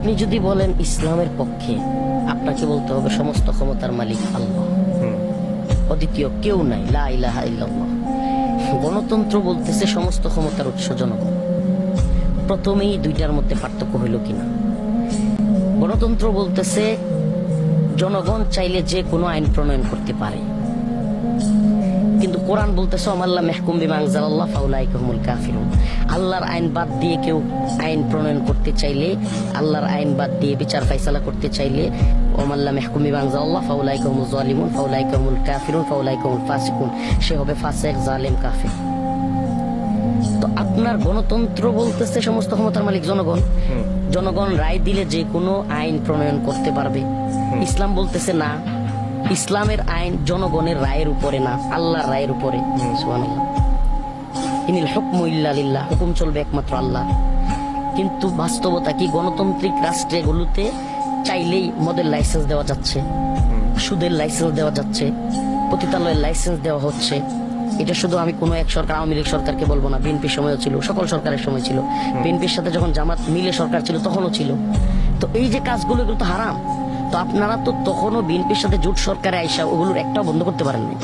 আপনি যদি বলেন ইসলামের পক্ষে আপনাকে বলতে হবে সমস্ত ক্ষমতার মালিক আল্লাহ। অদ্বিতীয় কেউ নাই লা ইলাহা ইল্লাল্লাহ। গণতন্ত্র বলতেছে সমস্ত ক্ষমতার উৎস জনগণ। প্রথমেই দুইটার মধ্যে পার্থক্য হইল কিনা? গণতন্ত্র বলতেছে জনগণ চাইলে যে কোনো আইন প্রণয়ন করতে পারে। কোরআন বলতেছে আমাল্লা মেহকুম বিমাংজাল আল্লাহ ফাউলাইকুমুল কাফিরুন আল্লাহর আইন বাদ দিয়ে কেউ আইন প্রণয়ন করতে চাইলে আল্লাহর আইন বাদ দিয়ে বিচার ফাইসালা করতে চাইলে ওমাল্লা মেহকুম বিমাংজাল আল্লাহ ফাউলাইকুমুল জালিমুন ফাউলাইকুমুল কাফিরুন ফাউলাইকুমুল ফাসিকুন। সে হবে ফাসেক জালেম কাফির। তো আপনার গণতন্ত্র বলতেছে সমস্ত ক্ষমতার মালিক জনগণ। জনগণ রায় দিলে যে কোনো আইন প্রণয়ন করতে পারবে। ইসলাম বলতেছে না। ইসলামের আইন জনগণের রায়ের উপরে না আল্লাহর রায়ের উপরে। সুবহানাল্লাহ। ইনিল হুকমু ইল্লা হুকুম চলবে একমাত্র আল্লাহ কিন্তু বাস্তবতা কি গণতান্ত্রিক রাষ্ট্রগুলোতে চাইলেই মদের লাইসেন্স দেওয়া যাচ্ছে সুদের লাইসেন্স দেওয়া যাচ্ছে পতিতালয়ের লাইসেন্স দেওয়া হচ্ছে। এটা শুধু আমি কোনো এক সরকার আওয়ামী লীগ সরকারকে বলব না বিএনপির সময়ও ছিল সকল সরকারের সময় ছিল। বিএনপির সাথে যখন জামাত মিলে সরকার ছিল তখনও ছিল। তো এই যে কাজগুলো এগুলো তো হারাম। তো আপনারা তো তখনও বিএনপির সাথে জোট সরকারে আইসা ওগুলোর একটাও বন্ধ করতে পারেননি।